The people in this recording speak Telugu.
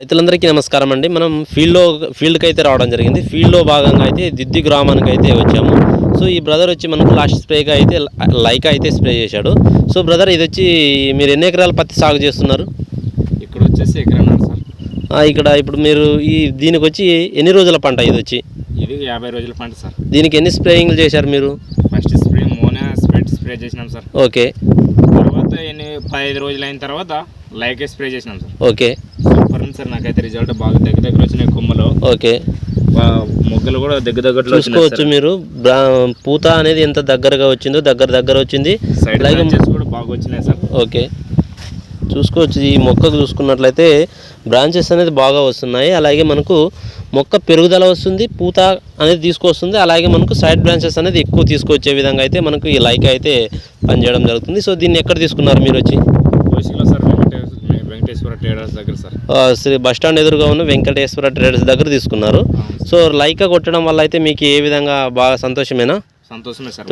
రైతులందరికీ నమస్కారం అండి. మనం ఫీల్డ్లో ఫీల్డ్కి అయితే రావడం జరిగింది. ఫీల్డ్లో భాగంగా అయితే దిద్ది గ్రామానికి అయితే వచ్చాము. సో ఈ బ్రదర్ వచ్చి మనకు లాస్ట్ స్ప్రేగా అయితే లైకా అయితే స్ప్రే చేశాడు. సో బ్రదర్ ఇది వచ్చి మీరు ఎన్ని ఎకరాల పత్తి సాగు చేస్తున్నారు? ఇక్కడ వచ్చేసి ఎకరన్నారు సార్. ఆ, ఇక్కడ ఇప్పుడు మీరు ఈ దీనికి వచ్చి ఎన్ని రోజుల పంట ఇది వచ్చి? ఇది యాభై రోజుల పంట సార్. దీనికి ఎన్ని స్ప్రేయింగ్లు చేశారు మీరు? ఫస్ట్ స్ప్రే మోనా స్ప్రే స్ప్రే చేసినాం సార్. ఓకే. తర్వాత ఎన్ని పదిహేను రోజులు అయిన తర్వాత లైకే స్ప్రే చేసినాం సార్. ఓకే. సార్ నాకైతే రిజల్ట్ బాగా దగ్గర దగ్గర వచ్చినాయి కొమ్మలు. ఓకే. మొగ్గలు కూడా దగ్గర వచ్చినాయి చూసుకోవచ్చు మీరు. బ్రా- పూత అనేది ఎంత దగ్గరగా వచ్చిందో దగ్గర దగ్గర వచ్చింది. అలాగే కూడా బాగా వచ్చినాయి సార్. ఓకే. చూసుకోవచ్చు ఈ మొక్కకు చూసుకున్నట్లయితే బ్రాంచెస్ అనేది బాగా వస్తున్నాయి. అలాగే మనకు మొక్క పెరుగుదల వస్తుంది పూత అనేది తీసుకొస్తుంది. అలాగే మనకు సైడ్ బ్రాంచెస్ అనేది ఎక్కువ తీసుకొచ్చే విధంగా అయితే మనకు ఈ లైక్ అయితే పనిచేయడం జరుగుతుంది. సో దీన్ని ఎక్కడ తీసుకున్నారు మీరు వచ్చి కోసికలో సార్ వెంకటేశ్వర వెంకటేశ్వర ట్రేడర్స్ దగ్గర సార్? ఆ, శ్రీ బస్ స్టాండ్ ఎదురుగా ఉన్న వెంకటేశ్వర ట్రేడర్స్ దగ్గర తీసుకున్నారు. సో లైకా కొట్టడం వల్ల అయితే మీకు ఏ విధంగా బాగా సంతోషమేనా? సంతోషమే సార్.